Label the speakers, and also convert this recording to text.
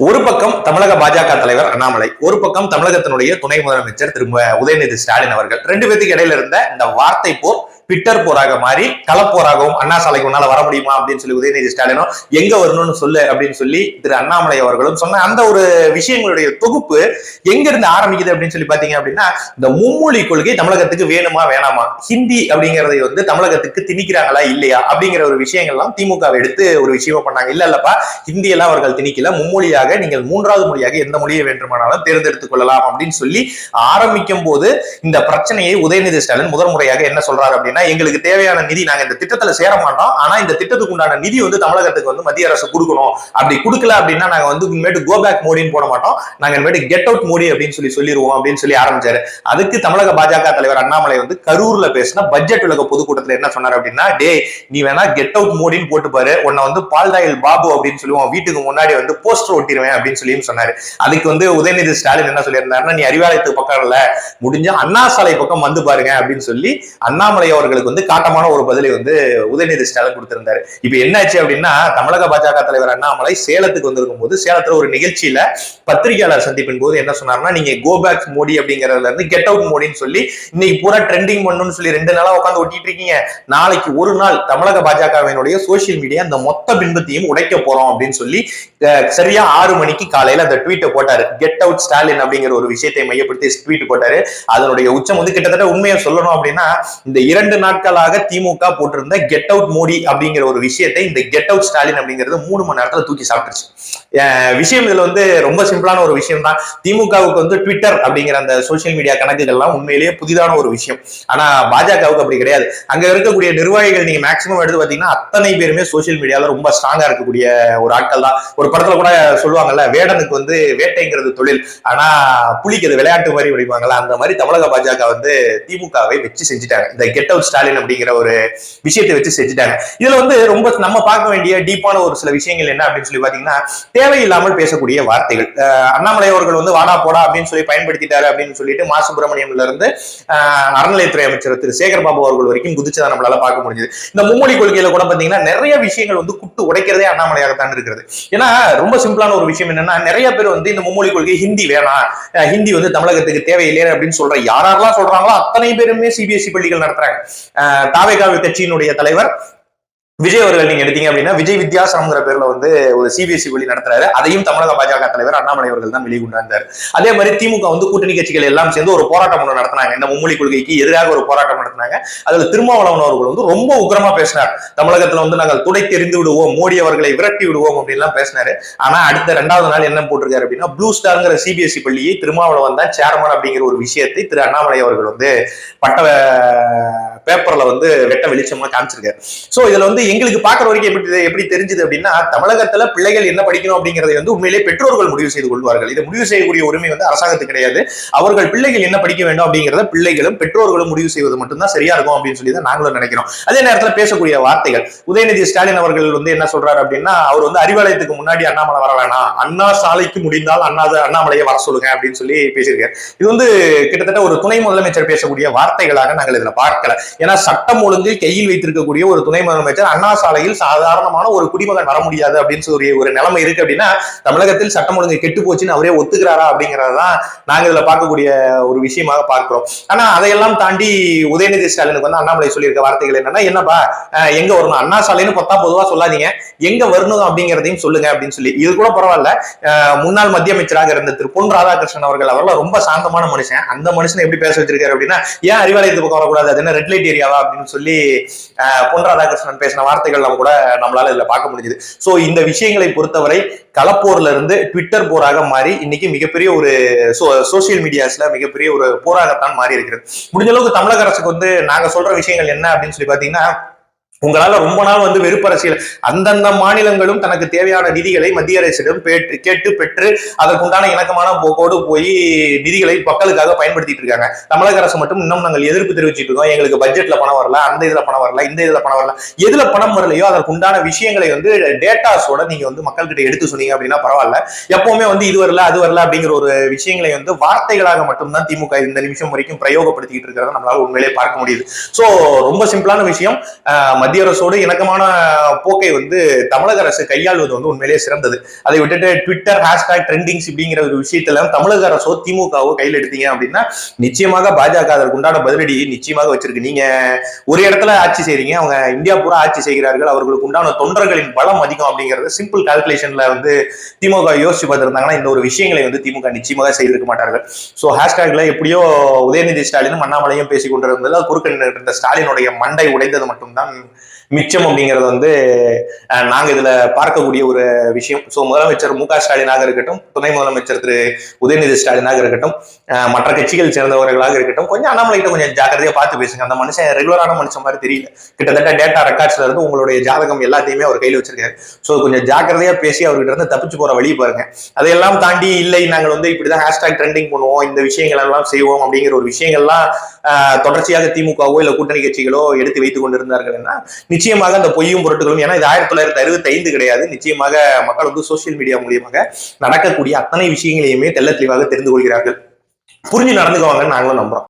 Speaker 1: ஒரு பக்கம் தமிழக பாஜக தலைவர் அண்ணாமலை ஒரு பக்கம் தமிழகத்தினுடைய துணை முதலமைச்சர் திரு உதயநிதி ஸ்டாலின் அவர்கள். ரெண்டு பேத்துக்கு இடையில இருந்த இந்த வார்த்தை போர் பிட்டர் போராக மாறி களப்போராகவும் அண்ணா சாலைக்கு உன்னால வர முடியுமா அப்படின்னு சொல்லி உதயநிதி ஸ்டாலினும் எங்க வரணும்னு சொல்லு அப்படின்னு சொல்லி திரு அண்ணாமலை அவர்களும் சொன்ன அந்த ஒரு விஷயங்களுடைய தொகுப்பு எங்க இருந்து ஆரம்பிக்குது அப்படின்னு சொல்லி பாத்தீங்க அப்படின்னா இந்த மும்மொழி கொள்கை தமிழகத்துக்கு வேணுமா வேணாமா? ஹிந்தி அப்படிங்கறதை வந்து தமிழகத்துக்கு திணிக்கிறாங்களா இல்லையா? அப்படிங்கிற ஒரு விஷயங்கள்லாம் திமுக எடுத்து ஒரு விஷயமா பண்ணாங்க. இல்ல இல்லப்பா ஹிந்தி எல்லாம் அவர்கள் திணிக்கல. மும்மொழியாக நீங்கள் மூன்றாவது மொழியாக எந்த மொழியை வேண்டுமானாலும் தேர்ந்தெடுத்துக் கொள்ளலாம் அப்படின்னு சொல்லி ஆரம்பிக்கும் போது இந்த பிரச்சனையை உதயநிதி ஸ்டாலின் முதல் முறையாக என்ன சொல்றாரு அப்படின்னா எங்களுக்கு தேவையான நிதி நாங்க இந்த திட்டத்துல சேர மாட்டோம். ஆனா இந்த திட்டத்துக்கு உண்டான நிதி வந்து தமிழகத்துக்கு வந்து மத்திய அரசு கொடுக்கணும். அப்படி கொடுக்கல அப்படின்னா நாங்க வந்து இனிமேட்டு கோ பேக் மோடின்னு போட மாட்டோம். நாங்க இனிமேட்டு கெட் அவுட் மோடி அப்படின்னு சொல்லி சொல்லிடுவோம் அப்படின்னு சொல்லி ஆரம்பிச்சாரு. அதுக்கு தமிழக பாஜக தலைவர் அண்ணாமலை வந்து கரூர்ல பேசின பட்ஜெட் உலக பொதுக்கூட்டத்துல என்ன சொன்னார் அப்படின்னா டே நீ வேணா கெட் அவுட் மோடின்னு போட்டு பாரு. உன்னை வந்து பால்டாயில் பாபு அப்படின்னு சொல்லுவோம். வீட்டுக்கு முன்னாடி வந்து போஸ்டர் ஒட்டிடுவேன் அப்படின்னு சொல்லி சொன்னாரு. அதுக்கு வந்து உதயநிதி ஸ்டாலின் என்ன சொல்லியிருந்தாருன்னா நீ அறிவாலயத்துக்கு பக்கம் இல்ல முடிஞ்ச அண்ணா சாலை பக்கம் வந்து பாருங்க அப்படின்னு சொல்லி அண்ணாமலை அவர்களுக்கு வந்து காட்டமான ஒரு பதிலை வந்து உதயநிதி ஸ்டாலின் கொடுத்திருந்தாரு. இப்ப என்னாச்சு அப்படின்னா தமிழக பாஜக தலைவர் அண்ணாமலை சேலத்துக்கு வந்திருக்கும் போது சேலத்துல ஒரு நிகழ்ச்சியில பத்திரிகையாளர் சந்திப்பின் போது என்ன சொன்னார்னா நீங்க கோ பேக் மோடி அப்படிங்கறதுல இருந்து கெட் அவுட் மோடின்னு சொல்லி இன்னைக்கு பூரா ட்ரெண்டிங் பண்ணணும்னு சொல்லி ரெண்டு நாளா உட்காந்து ஒட்டிட்டு இருக்கீங்க. நாளைக்கு ஒரு நாள் தமிழக பாஜகவினுடைய சோசியல் மீடியா அந்த மொத்த பின்பத்தையும் உடைக்க போறோம் அப்படின்னு சொல்லி சரியா ஆறு மணிக்கு காலையில அந்த ட்வீட்டை போட்டாரு. கெட் அவுட் ஸ்டாலின் அப்படிங்கிற ஒரு விஷயத்தை மையப்படுத்தி ட்வீட் போட்டாரு. அதனுடைய உச்சம் வந்து கிட்டத்தட்ட உண்மையை சொல்லணும் அப்படின்னா இந்த இரண்டு நாட்களாக திமுக போட்டிருந்த கெட் அவுட் மோடி அப்படிங்கிற ஒரு விஷயத்தை இந்த கெட் அவுட் ஸ்டாலின் அப்படிங்கிறது மூணு மணி நேரத்துல தூக்கி சாப்பிட்டுருச்சு. விஷயம் இதுல வந்து ரொம்ப சிம்பிளான ஒரு விஷயம் தான் திமுகவுக்கு வந்து ட்விட்டர் அப்படிங்கிற அந்த சோசியல் மீடியா கணக்குகள்லாம் உண்மையிலேயே புதிதான ஒரு விஷயம். ஆனா பாஜகவுக்கு அப்படி கிடையாது. அங்க இருக்கக்கூடிய நிர்வாகிகள் நீங்க மேக்சிமம் எடுத்து பாத்தீங்கன்னா அத்தனை பேருமே சோசியல் மீடியால ரொம்ப ஸ்ட்ராங்கா இருக்கக்கூடிய ஒரு ஆட்கள் தான் ஒரு படத்துல கூட சொல்லுவாங்கல்ல வேடனுக்கு வந்து வேட்டைங்கிறது தொழில். ஆனா புலிக்கு அது விளையாட்டு மாதிரி வடிவாங்கல்ல அந்த மாதிரி தமிழக பாஜக வந்து திமுகவை வச்சு செஞ்சுட்டாங்க. இந்த கெட் அவுட் ஸ்டாலின் அப்படிங்கிற ஒரு விஷயத்தை வச்சு செஞ்சுட்டாங்க. இதுல வந்து ரொம்ப நம்ம பார்க்க வேண்டிய டீப்பான ஒரு சில விஷயங்கள் என்ன அப்படின்னு சொல்லி பாத்தீங்கன்னா தேவையில்லாமல் பேசக்கூடிய வார்த்தைகள். அஹ் அண்ணாமலை அவர்கள் வந்து வாடா போடா அப்படின்னு சொல்லி பயன்படுத்திட்டாரு அப்படின்னு சொல்லிட்டு மா. சுப்பிரமணியம்ல இருந்து அறநிலையத்துறை அமைச்சர் திரு. சேகர் பாபு அவர்கள் வரைக்கும் குதிச்சதை நம்மளால பார்க்க முடிஞ்சது. இந்த மும்மொழி கொள்கையில கூட பாத்தீங்கன்னா நிறைய விஷயங்கள் வந்து குட்டு உடைக்கிறதே அண்ணாமலையாகத்தான் இருக்கிறது ஏன்னா ரொம்ப சிம்பிளான ஒரு விஷயம் என்னன்னா நிறைய பேர் வந்து இந்த மும்மொழி கொள்கை ஹிந்தி வேணாம் ஹிந்தி வந்து தமிழகத்துக்கு தேவையில்லை அப்படின்னு சொல்ற யாரெல்லாம் சொல்றாங்களோ அத்தனை பேருமே சிபிஎஸ்இ பள்ளிகள் நடத்துறாங்க. தாவேகாவி கட்சியினுடைய தலைவர் விஜய் அவர்கள் நீங்க எடுத்தீங்க அப்படின்னா விஜய் வித்யாசனம்ங்கிற பேர்ல வந்து ஒரு சிபிஎஸ்சி பள்ளி நடத்துறாரு. அதையும் தமிழக பாஜக தலைவர் அண்ணாமலை அவர்கள் தான் வெளிக்கொண்டாந்தார். அதே மாதிரி திமுக வந்து கூட்டணி கட்சிகள் எல்லாம் சேர்ந்து ஒரு போராட்டம் ஒன்று நடத்தினாங்க. இந்த மும்மொழி கொள்கைக்கு எதிராக ஒரு போராட்டம் நடத்தினாங்க. அதுல திருமாவளவன் அவர்கள் வந்து ரொம்ப உக்கிரமா பேசினார். தமிழகத்துல வந்து நாங்கள் துடை தெரிந்து விடுவோம் மோடி அவர்களை விரட்டி விடுவோம் அப்படின்லாம் பேசினாரு. ஆனா அடுத்த ரெண்டாவது நாள் என்ன போட்டிருக்காரு அப்படின்னா ப்ளூ ஸ்டார்ங்கிற சிபிஎஸ்சி பள்ளியை திருமாவளவன் தான் சேர்மன் அப்படிங்கிற ஒரு விஷயத்தை திரு அண்ணாமலை அவர்கள் வந்து பட்ட பேப்பர்ல வந்து வெட்ட வெளிச்சமா காமிச்சிருக்காரு. சோ இதுல வந்து எங்களுக்கு பாக்குற வரைக்கும் எப்படி எப்படி தெரிஞ்சது அப்படின்னா தமிழகத்துல பிள்ளைகள் என்ன படிக்கணும் அப்படிங்கறதை வந்து உண்மையிலேயே பெற்றோர்கள் முடிவு செய்து கொள்வார்கள். இதை முடிவு செய்யக்கூடிய உரிமை வந்து அரசாங்கத்துக்கு கிடையாது. அவர்கள் பிள்ளைகள் என்ன படிக்க வேண்டும் அப்படிங்கறத பிள்ளைகளும் பெற்றோர்களும் முடிவு செய்வது மட்டும்தான் சரியா இருக்கும் அப்படின்னு சொல்லி தான் நாங்களும் நினைக்கிறோம். அதே நேரத்துல பேசக்கூடிய வார்த்தைகள். உதயநிதி ஸ்டாலின் அவர்கள் வந்து என்ன சொல்றாரு அப்படின்னா அவர் வந்து அறிவாலயத்துக்கு முன்னாடி அண்ணாமலை வர வேணாம். அண்ணா சாலைக்கு முடிந்தால் அண்ணா அண்ணாமலையை வர சொல்லுங்க அப்படின்னு சொல்லி பேசியிருக்காரு. இது வந்து கிட்டத்தட்ட ஒரு துணை முதலமைச்சர் பேசக்கூடிய வார்த்தைகளாக நாங்கள் இதுல பார்க்கல. ஏன்னா சட்டம் ஒழுங்கு கையில் வைத்திருக்கக்கூடிய ஒரு துணை முதலமைச்சர் அண்ணா சாலையில் சாதாரணமான ஒரு குடிமகன் வர முடியாது அப்படின்னு சொல்லி ஒரு நிலைமை இருக்கு அப்படின்னா தமிழகத்தில் சட்டம் ஒழுங்கு கெட்டு போச்சுன்னு அவரே ஒத்துக்கிறாரா அப்படிங்கறதான் நாங்க இதுல பார்க்கக்கூடிய ஒரு விஷயமாக பார்க்கிறோம். ஆனா அதையெல்லாம் தாண்டி உதயநிதி ஸ்டாலினுக்கு வந்து அண்ணாமலை சொல்லியிருக்க வார்த்தைகள் என்னன்னா என்னப்பா அஹ் எங்க வரணும்? அண்ணா சாலைன்னு பத்தா பொதுவா சொல்லாதீங்க. எங்க வரணும் அப்படிங்கறதையும் சொல்லுங்க அப்படின்னு சொல்லி. இது கூட பரவாயில்ல. முன்னாள் மத்திய அமைச்சராக இருந்த திரு. பொன் ராதாகிருஷ்ணன் அவர்கள் அவர்லாம் ரொம்ப சாந்தமான மனுஷன். அந்த மனுஷன் எப்படி பேச வச்சிருக்காரு அப்படின்னா ஏன் அறிவாலயத்து பக்கம் வரக்கூடாது? அது என்ன ரெட் லைட் ஏரியாவா அப்படின்னு சொல்லி பொன் ராதாகிருஷ்ணன் பேசின வார்த்தைகள் நம்ம கூட நம்மளால இதுல பார்க்க முடிஞ்சது. சோ இந்த விஷயங்களை பொறுத்தவரை களப்போர்ல இருந்து ட்விட்டர் போராக மாறி இன்னைக்கு மிகப்பெரிய ஒரு சோசியல் மீடியாஸ்ல மிகப்பெரிய ஒரு போராகத்தான் மாறி இருக்கிறது முடிஞ்ச அளவுக்கு தமிழக அரசுக்கு வந்து நாங்க சொல்ற விஷயங்கள் என்ன அப்படின்னு சொல்லி பாத்தீங்கன்னா உங்களால ரொம்ப நாள் வந்து வெறுப்பரசியல் அந்தந்த மாநிலங்களும் தனக்கு தேவையான நிதிகளை மத்திய அரசிடம் பெற்று கேட்டு பெற்று அதற்குண்டான இணக்கமான போக்கோடு போய் நிதிகளை மக்களுக்காக பயன்படுத்திட்டு இருக்காங்க. தமிழக அரசு மட்டும் இன்னும் நாங்கள் எதிர்ப்பு தெரிவிச்சுட்டு இருக்கோம். எங்களுக்கு பட்ஜெட்ல பணம் வரல அந்த இதுல பணம் வரல இந்த இதுல பணம் வரல. எதுல பணம் வரலையோ அதற்குண்டான விஷயங்களை வந்து டேட்டாஸோட நீங்க வந்து மக்கள்கிட்ட எடுத்து சொன்னீங்க அப்படின்னா பரவாயில்ல. எப்பவுமே வந்து இது வரல அது வரல அப்படிங்கிற ஒரு விஷயங்களை வந்து வார்த்தைகளாக மட்டும்தான் திமுக இந்த நிமிஷம் வரைக்கும் பிரயோகப்படுத்திக்கிட்டு இருக்கிறத நம்மளால உண்மையிலே பார்க்க முடியுது. சோ ரொம்ப சிம்பிளான விஷயம். மத்திய அரசோடு இணக்கமான போக்கை வந்து தமிழக அரசு கையாள்வது வந்து உண்மையிலேயே சிறந்தது. அதை விட்டுட்டு ட்விட்டர் ஹேஷ்டாக் ட்ரெண்டிங்ஸ் இப்படிங்கிற ஒரு விஷயத்துல தமிழக அரசோ திமுகவோ கையில் எடுத்தீங்க அப்படின்னா நிச்சயமாக பாஜக அதற்கு உண்டான பதிலடி நிச்சயமாக வச்சிருக்கு. நீங்க ஒரு இடத்துல ஆட்சி செய்றீங்க அவங்க இந்தியா பூரா ஆட்சி செய்கிறார்கள் அவர்களுக்கு உண்டான தொண்டர்களின் பலம் அதிகம் அப்படிங்கிறது சிம்பிள் கால்குலேஷன்ல வந்து திமுக யோசிச்சு பார்த்திருந்தாங்கன்னா இந்த ஒரு விஷயங்களை வந்து திமுக நிச்சயமாக செய்திருக்க மாட்டார்கள். ஸோ ஹேஷ்டாக்ல எப்படியோ உதயநிதி ஸ்டாலினும் அண்ணாமலையும் பேசிக் கொண்டிருந்தது அது குறுக்க இருந்த ஸ்டாலினுடைய மண்டை உடைந்தது மட்டும்தான் மிச்சம் அப்படிங்கிறது வந்து நாங்கள் நாங்க இதுல பார்க்கக்கூடிய ஒரு விஷயம். சோ முதலமைச்சர் மு க ஸ்டாலினாக இருக்கட்டும் துணை முதலமைச்சர் திரு உதயநிதி ஸ்டாலினாக இருக்கட்டும் மற்ற கட்சிகள் சேர்ந்தவர்களாக இருக்கட்டும் கொஞ்சம் அண்ணாமலைகிட்ட கொஞ்சம் ஜாக்கிரதையா பார்த்து பேசுங்க. அந்த மனுஷன் ரெகுலரான மனுஷன் மாதிரி தெரியல. கிட்டத்தட்ட டேட்டா ரெக்கார்ட்ஸ்ல இருந்து உங்களுடைய ஜாதகம் எல்லாத்தையுமே அவர் கையில் வச்சிருக்காரு. சோ கொஞ்சம் ஜாக்கிரதையா பேசி அவர்கிட்ட இருந்து தப்பிச்சு போற வழி பாருங்க. அதையெல்லாம் தாண்டி இல்லை நாங்கள் வந்து இப்படிதான் ஹேஷ்டாக் ட்ரெண்டிங் பண்ணுவோம் இந்த விஷயங்கள் எல்லாம் செய்வோம் அப்படிங்கிற ஒரு விஷயங்கள்லாம் தொடர்ச்சியாக திமுகவோ இல்ல கூட்டணி கட்சிகளோ எடுத்து வைத்துக் கொண்டிருந்தார்கள்னா நிச்சயமாக அந்த பொய்யும் பொருட்களும் ஏன்னா இது ஆயிரத்தி தொள்ளாயிரத்தி அறுபத்தி ஐந்து கிடையாது. நிச்சயமாக மக்கள் வந்து சோசியல் மீடியா மூலியமாக நடக்கக்கூடிய அத்தனை விஷயங்களையுமே தெள்ள தெளிவாக தெரிந்து கொள்கிறார்கள். புரிஞ்சு நடந்துக்குவாங்கன்னு நாங்களும் நம்புறோம்.